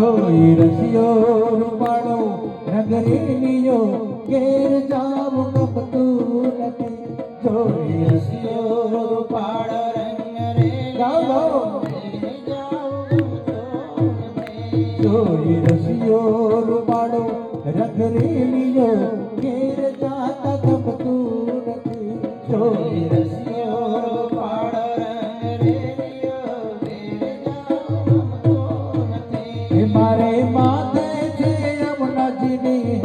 જોઈ રસિયો રૂપાળો નગરીનીયો ઘેર જાવ કપતું નથી. જોઈ રસિયો રૂપાળો ગાઓ ગાઓ જોઈ રસિયો રૂપાળો રંગરેલીયો ઘેર જાતા કપતું નથી. જોઈ રસિયો મારે માથે છે યમુનાજીની